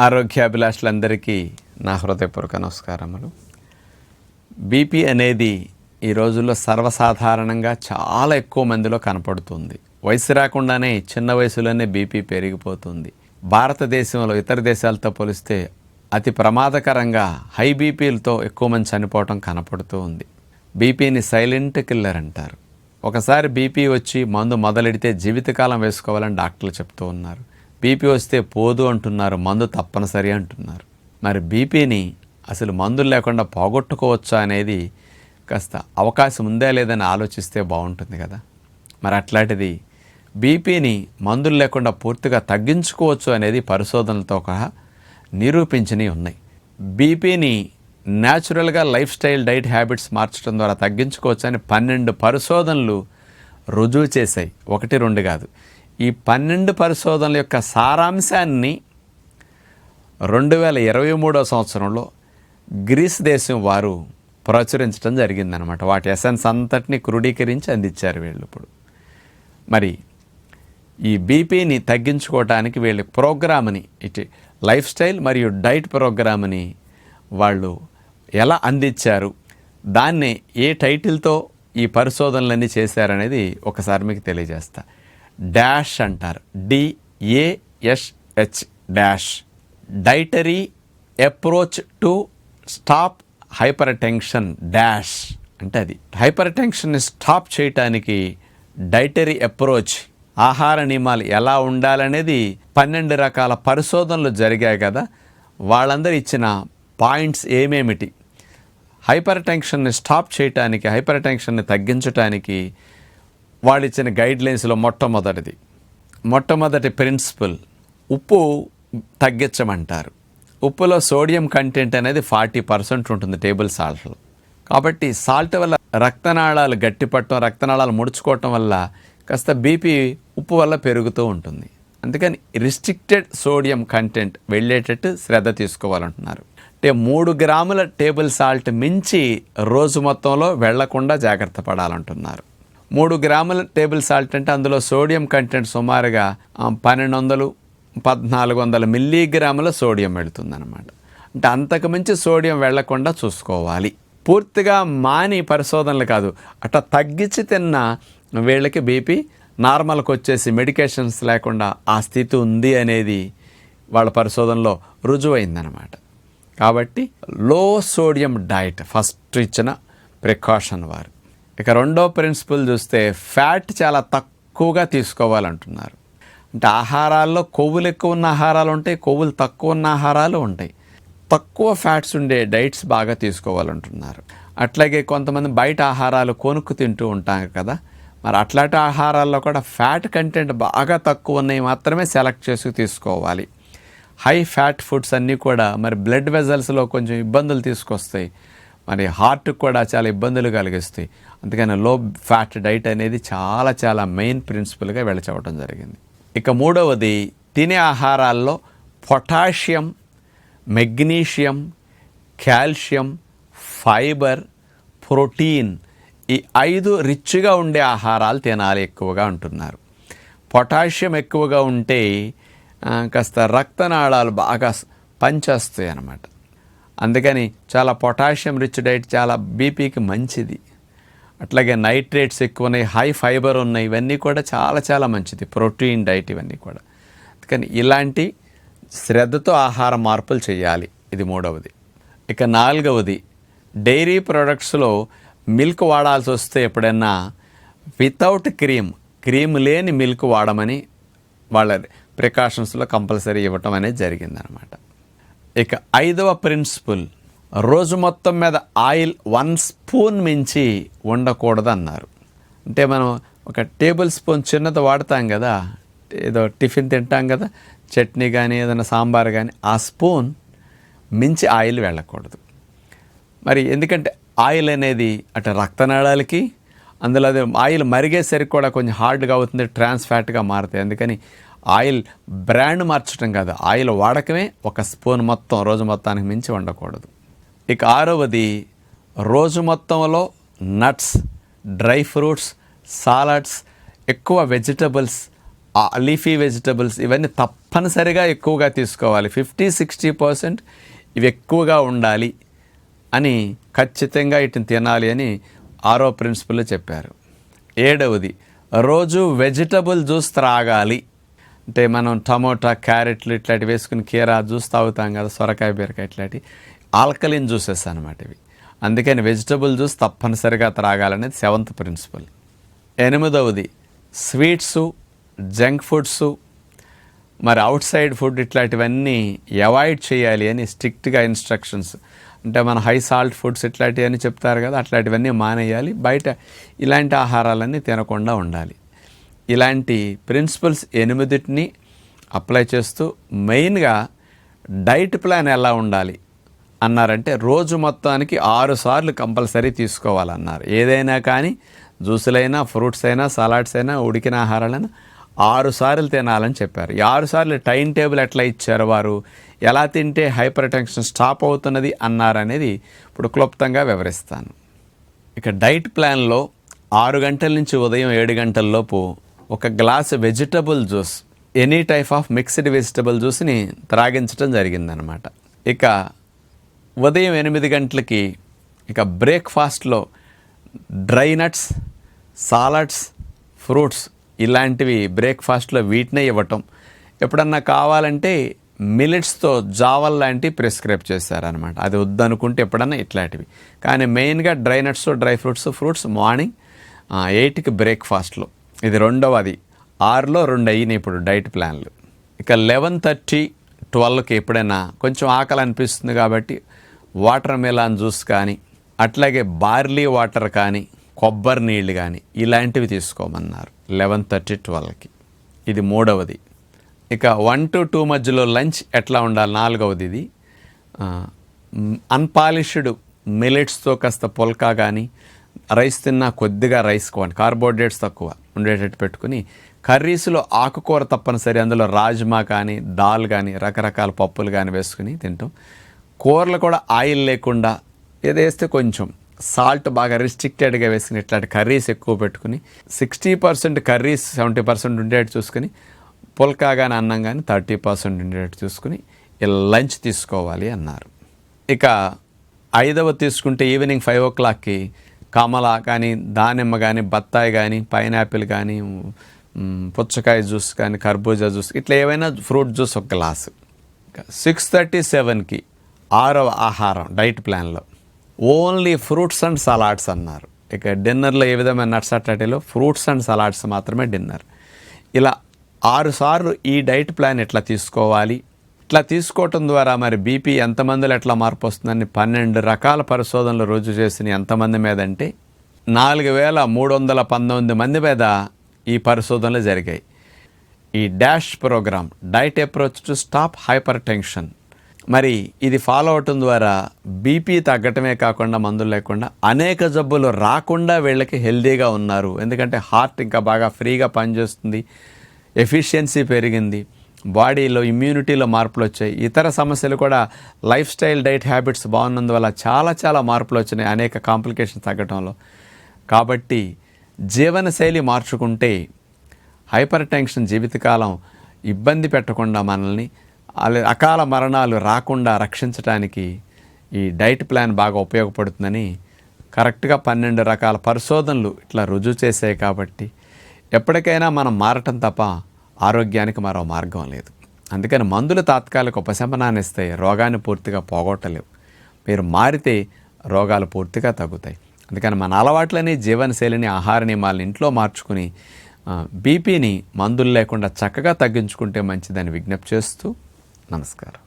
ఆరోగ్యాభిలాషులందరికీ నా హృదయపూర్వక నమస్కారములు. బీపీ అనేది ఈ రోజుల్లో సర్వసాధారణంగా చాలా ఎక్కువ మందిలో కనపడుతుంది. వయసు రాకుండానే చిన్న వయసులోనే బీపీ పెరిగిపోతుంది. భారతదేశంలో ఇతర దేశాలతో పోలిస్తే అతి ప్రమాదకరంగా హై బీపీలతో ఎక్కువ మంది చనిపోవటం కనపడుతూ ఉంది. బీపీని సైలెంట్ కిల్లర్ అంటారు. ఒకసారి బీపీ వచ్చి మందు మొదలెడితే జీవితకాలం వేసుకోవాలని డాక్టర్లు చెప్తూ ఉన్నారు. బీపీ వస్తే పోదు అంటున్నారు మందు తప్పనిసరి అంటున్నారు. మరి బీపీని అసలు మందులు లేకుండా పోగొట్టుకోవచ్చా అనేది కాస్త అవకాశం ఉందా లేదని ఆలోచిస్తే బాగుంటుంది కదా. మరి అట్లాంటిది బీపీని మందులు లేకుండా పూర్తిగా తగ్గించుకోవచ్చు అనేది పరిశోధనలతో ఒక నిరూపించినవి ఉన్నాయి. బీపీని న్యాచురల్గా లైఫ్ స్టైల్ డైట్ హ్యాబిట్స్ మార్చడం ద్వారా తగ్గించుకోవచ్చు అని పన్నెండు పరిశోధనలు రుజువు చేశాయి. ఒకటి రెండు కాదు. ఈ పన్నెండు పరిశోధనల యొక్క సారాంశాన్ని రెండు వేల ఇరవై మూడో సంవత్సరంలో గ్రీస్ దేశం వారు ప్రచురించడం జరిగిందనమాట వాటి ఎసెన్స్ అంతటిని క్రోడీకరించి అందించారు వీళ్ళు ఇప్పుడు. మరి ఈ బీపీని తగ్గించుకోవడానికి వీళ్ళ ప్రోగ్రామ్ని ఇటు లైఫ్ స్టైల్ మరియు డైట్ ప్రోగ్రామ్ని వాళ్ళు ఎలా అందించారు దాన్ని ఏ టైటిల్తో ఈ పరిశోధనలన్నీ చేశారనేది ఒకసారి మీకు తెలియజేస్తా. డాష్ అంటారు. D A S H DASH. Dietary approach to stop hypertension DASH అంటే అది. హైపర్ టెన్షన్ని స్టాప్ చేయటానికి డైటరీ అప్రోచ్ ఆహార నియమాలు ఎలా ఉండాలనేది పన్నెండు రకాల పరిశోధనలు జరిగాయి కదా. వాళ్ళందరూ ఇచ్చిన పాయింట్స్ ఏమేమిటి? హైపర్ టెన్షన్ని స్టాప్ చేయటానికి హైపర్ టెన్షన్ని తగ్గించటానికి వాళ్ళు ఇచ్చిన గైడ్లైన్స్లో మొట్టమొదటిది. మొట్టమొదటి ప్రిన్సిపల్ ఉప్పు తగ్గించమంటారు. ఉప్పులో సోడియం కంటెంట్ అనేది ఫార్టీ పర్సెంట్ ఉంటుంది టేబుల్ సాల్ట్లో. కాబట్టి సాల్ట్ వల్ల రక్తనాళాలు గట్టిపట్టడం రక్తనాళాలు ముడుచుకోవటం వల్ల కాస్త బీపీ ఉప్పు వల్ల పెరుగుతూ ఉంటుంది. అందుకని రిస్ట్రిక్టెడ్ సోడియం కంటెంట్ వెళ్ళేటట్టు శ్రద్ధ తీసుకోవాలంటున్నారు. అంటే మూడు గ్రాముల టేబుల్ సాల్ట్ మించి రోజు మొత్తంలో వెళ్ళకుండా జాగ్రత్త పడాలంటున్నారు. మూడు గ్రాముల టేబుల్ సాల్ట్ అంటే అందులో సోడియం కంటెంట్ సుమారుగా పన్నెండు వందలు పద్నాలుగు వందల మిల్లీగ్రాముల సోడియం వెళుతుందన్నమాట. అంటే అంతకు మించి సోడియం వెళ్ళకుండా చూసుకోవాలి. పూర్తిగా మాని పరిశోధనలు కాదు అట్లా తగ్గించి తిన్న వీళ్ళకి బీపీ నార్మల్కి వచ్చేసి మెడికేషన్స్ లేకుండా ఆ స్థితి ఉంది అనేది వాళ్ళ పరిశోధనలో రుజువైందనమాట కాబట్టి లో సోడియం డైట్ ఫస్ట్ ఇచ్చిన ప్రికాషన్ వారు. ఇక రెండో ప్రిన్సిపల్ చూస్తే ఫ్యాట్ చాలా తక్కువగా తీసుకోవాలంటున్నారు. అంటే ఆహారాల్లో కొవ్వులు ఎక్కువ ఉన్న ఆహారాలు ఉంటాయి కొవ్వులు తక్కువ ఉన్న ఆహారాలు ఉంటాయి. తక్కువ ఫ్యాట్స్ ఉండే డైట్స్ బాగా తీసుకోవాలంటున్నారు. అట్లాగే కొంతమంది బయట ఆహారాలు కొనుక్కు తింటూ ఉంటాం కదా. మరి అట్లాంటి ఆహారాల్లో కూడా ఫ్యాట్ కంటెంట్ బాగా తక్కువ ఉన్నాయి మాత్రమే సెలెక్ట్ చేసి తీసుకోవాలి. హై ఫ్యాట్ ఫుడ్స్ అన్నీ కూడా మరి బ్లడ్ వెజల్స్లో కొంచెం ఇబ్బందులు తీసుకొస్తాయి. మరి హార్ట్కి కూడా చాలా ఇబ్బందులు కలిగిస్తాయి. అందుకని లో ఫ్యాట్ డైట్ అనేది చాలా చాలా మెయిన్ ప్రిన్సిపల్గా వెళ్ళచవటం జరిగింది. ఇక మూడవది తినే ఆహారాల్లో potassium magnesium calcium fibre protein ఈ ఐదు రిచ్గా ఉండే ఆహారాలు తినాలి ఎక్కువగా అంటున్నారు. పొటాషియం ఎక్కువగా ఉంటే కాస్త రక్తనాళాలు బాగా పంచేస్తాయి పనిచేస్తాయి అన్నమాట అందుకని చాలా పొటాషియం రిచ్ డైట్ చాలా బీపీకి మంచిది. అట్లాగే నైట్రేట్స్ ఎక్కువ ఉన్నాయి హై ఫైబర్ ఉన్నాయి ఇవన్నీ కూడా చాలా చాలా మంచిది. ప్రోటీన్ డైట్ ఇవన్నీ కూడా. అందుకని ఇలాంటి శ్రద్ధతో ఆహార మార్పులు చేయాలి. ఇది మూడవది. ఇక నాలుగవది డైరీ ప్రొడక్ట్స్లో మిల్క్ వాడాల్సి వస్తే ఎప్పుడైనా వితౌట్ క్రీమ్ క్రీమ్ లేని మిల్క్ వాడమని వాళ్ళ ప్రికాషన్స్లో కంపల్సరీ ఇవ్వటం అనేది జరిగిందనమాట. ఇక ఐదవ ప్రిన్సిపల్ రోజు మొత్తం మీద ఆయిల్ వన్ స్పూన్ మించి ఉండకూడదు అన్నారు అంటే మనం ఒక టేబుల్ స్పూన్ చిన్నది వాడతాం కదా ఏదో టిఫిన్ తింటాం కదా చట్నీ కానీ ఏదైనా సాంబార్ కానీ ఆ స్పూన్ మించి ఆయిల్ వెళ్ళకూడదు. మరి ఎందుకంటే ఆయిల్ అనేది అటు రక్తనాళాలకి అందులో అది ఆయిల్ మరిగేసరికి కూడా కొంచెం హార్డ్గా అవుతుంది ట్రాన్స్ ఫ్యాట్గా మారుతాయి. అందుకని ఆయిల్ బ్రాండ్ మార్చడం కాదు ఆయిల్ వాడకమే ఒక స్పూన్ మొత్తం రోజు మొత్తానికి మించి ఉండకూడదు ఇక ఆరవది రోజు మొత్తంలో నట్స్ డ్రై ఫ్రూట్స్ సాలడ్స్ ఎక్కువ వెజిటబుల్స్ లీఫీ వెజిటబుల్స్ ఇవన్నీ తప్పనిసరిగా ఎక్కువగా తీసుకోవాలి. ఫిఫ్టీ సిక్స్టీ పర్సెంట్ ఇవి ఎక్కువగా ఉండాలి అని ఖచ్చితంగా వీటిని తినాలి అని ఆరో ప్రిన్సిపల్ చెప్పారు. ఏడవది రోజు వెజిటబుల్ జ్యూస్ త్రాగాలి. అంటే మనం టమోటా క్యారెట్లు ఇట్లాంటివి వేసుకుని కీరా జ్యూస్ తాగుతాం కదా సొరకాయ బీరకాయ ఇట్లాంటి ఆల్కలిన్ జ్యూసెస్ అనమాట ఇవి. అందుకని వెజిటబుల్ జ్యూస్ తప్పనిసరిగా త్రాగాలనేది సెవెంత్ ప్రిన్సిపల్. ఎనిమిదవది స్వీట్సు జంక్ ఫుడ్సు. మరి అవుట్ సైడ్ ఫుడ్ ఇట్లాంటివన్నీ అవాయిడ్ చేయాలి అని స్ట్రిక్ట్గా ఇన్స్ట్రక్షన్స్. అంటే మన హై సాల్ట్ ఫుడ్స్ ఇట్లాంటివన్నీ చెప్తారు కదా అట్లాంటివన్నీ మానేయాలి. బయట ఇలాంటి ఆహారాలన్నీ తినకుండా ఉండాలి. ఇలాంటి ప్రిన్సిపల్స్ ఎనిమిదిటిని అప్లై చేస్తూ మెయిన్గా డైట్ ప్లాన్ ఎలా ఉండాలి అన్నారంటే రోజు మొత్తానికి ఆరు సార్లు కంపల్సరీ తీసుకోవాలన్నారు. ఏదైనా కానీ జ్యూసులైనా ఫ్రూట్స్ అయినా సలాడ్స్ అయినా ఉడికిన ఆహారాలైనా ఆరు సార్లు తినాలని చెప్పారు. ఈ ఆరు సార్లు టైం టేబుల్ ఎట్లా ఇచ్చారు వారు? ఎలా తింటే హైపర్ టెన్షన్ స్టాప్ అవుతున్నది అన్నారనేది ఇప్పుడు క్లుప్తంగా వివరిస్తాను. ఇక డైట్ ప్లాన్లో ఆరు గంటల నుంచి ఉదయం ఏడు గంటల లోపు ఒక glass vegetable juice any type of mixed vegetable జ్యూస్ని త్రాగించడం జరిగిందనమాట ఇక ఉదయం ఎనిమిది గంటలకి ఇక బ్రేక్ఫాస్ట్లో డ్రై నట్స్ సాలడ్స్ ఫ్రూట్స్ ఇలాంటివి బ్రేక్ఫాస్ట్లో వీటినే ఇవ్వటం. ఎప్పుడన్నా కావాలంటే మిలెట్స్తో జావల్ లాంటివి ప్రిస్క్రైబ్ చేశారనమాట అది వద్దనుకుంటే ఎప్పుడన్నా ఇట్లాంటివి. కానీ మెయిన్గా dry nuts dry fruits fruits morning ఎయిట్కి బ్రేక్ఫాస్ట్లో. ఇది రెండవది. ఆరులో రెండు అయినాయి ఇప్పుడు డైట్ ప్లాన్లు. ఇక లెవెన్ థర్టీ ట్వెల్వ్కి ఎప్పుడైనా కొంచెం ఆకలి అనిపిస్తుంది కాబట్టి వాటర్ మెలాన్ జ్యూస్ కానీ అట్లాగే బార్లీ వాటర్ కానీ కొబ్బరి నీళ్ళు కానీ ఇలాంటివి తీసుకోమన్నారు లెవెన్ థర్టీ ట్వెల్వ్కి. ఇది మూడవది. ఇక వన్ టు టూ మధ్యలో లంచ్ ఎట్లా ఉండాలి? నాలుగవది ఇది. అన్పాలిష్డ్ మిలెట్స్తో కాస్త పొల్కా కానీ రైస్ తిన్నా కొద్దిగా రైస్ కావాలి. కార్బోహైడ్రేట్స్ తక్కువ. ఉండేటట్టు పెట్టుకుని కర్రీస్లో ఆకుకూర తప్పనిసరి. అందులో రాజ్మా కానీ దాల్ కానీ రకరకాల పప్పులు కానీ వేసుకుని తింటాం. కూరలు కూడా ఆయిల్ లేకుండా ఏదేస్తే కొంచెం సాల్ట్ బాగా రిస్ట్రిక్టెడ్గా వేసుకుని ఇట్లాంటి కర్రీస్ ఎక్కువ పెట్టుకుని sixty percent curries seventy percent ఉండేటట్టు చూసుకుని పుల్కా కానీ అన్నం కానీ థర్టీ పర్సెంట్ ఉండేటట్టు చూసుకుని లంచ్ తీసుకోవాలి అన్నారు. ఇక ఐదవ తీసుకుంటే ఈవినింగ్ ఫైవ్ ఓ క్లాక్కి కమల కానీ దానిమ్మ కానీ బత్తాయి కానీ పైనాపిల్ కానీ పుచ్చకాయ జ్యూస్ కానీ కర్బూజా జ్యూస్ ఇట్లా ఏవైనా ఫ్రూట్ జ్యూస్ ఒక గ్లాసు. సిక్స్ థర్టీ సెవెన్కి ఆరవ ఆహారం డైట్ ప్లాన్లో. ఓన్లీ ఫ్రూట్స్ అండ్ సలాడ్స్ అన్నారు. ఇక డిన్నర్లో ఏ విధమైన నట్స్ అట్లాంటిలో ఫ్రూట్స్ అండ్ సలాడ్స్ మాత్రమే డిన్నర్. ఇలా ఆరుసార్లు ఈ డైట్ ప్లాన్ ఎట్లా తీసుకోవాలి? ఇట్లా తీసుకోవటం ద్వారా మరి బీపీ ఎంతమందిలో ఎట్లా మార్పు వస్తుందని పన్నెండు రకాల పరిశోధనలు రుజువు చేసిన ఎంతమంది మీద అంటే నాలుగు వేల మూడు వందల పంతొమ్మిది మంది మీద ఈ పరిశోధనలు జరిగాయి. ఈ dash programme diet approach to stop hypertension మరి ఇది ఫాలో అవటం ద్వారా బీపీ తగ్గటమే కాకుండా మందులు లేకుండా అనేక జబ్బులు రాకుండా వీళ్ళకి హెల్దీగా ఉన్నారు. ఎందుకంటే హార్ట్ ఇంకా బాగా ఫ్రీగా పనిచేస్తుంది ఎఫిషియన్సీ పెరిగింది. బాడీలో ఇమ్యూనిటీలో మార్పులు వచ్చాయి ఇతర సమస్యలు కూడా లైఫ్ స్టైల్ డైట్ హ్యాబిట్స్ బాగున్నందువల్ల చాలా చాలా మార్పులు వచ్చినాయి అనేక కాంప్లికేషన్స్ తగ్గటంలో. కాబట్టి జీవనశైలి మార్చుకుంటే హైపర్ టెన్షన్ జీవితకాలం ఇబ్బంది పెట్టకుండా మనల్ని అలా అకాల మరణాలు రాకుండా రక్షించడానికి ఈ డైట్ ప్లాన్ బాగా ఉపయోగపడుతుందని కరెక్ట్గా పన్నెండు రకాల పరిశోధనలు ఇట్లా రుజువు చేసాయి కాబట్టి ఎప్పటికైనా మనం మారటం తప్ప ఆరోగ్యానికి మరో మార్గం లేదు. అందుకని మందులు తాత్కాలిక ఉపశమనాన్ని ఇస్తాయి రోగాన్ని పూర్తిగా పోగొట్టలేవు. మీరు మారితే రోగాలు పూర్తిగా తగ్గుతాయి. అందుకని మన అలవాట్లని జీవనశైలిని ఆహార నియమాలను ఇంట్లో మార్చుకుని బీపీని మందులు లేకుండా చక్కగా తగ్గించుకుంటే మంచిదని విజ్ఞప్తి చేస్తూ నమస్కారం.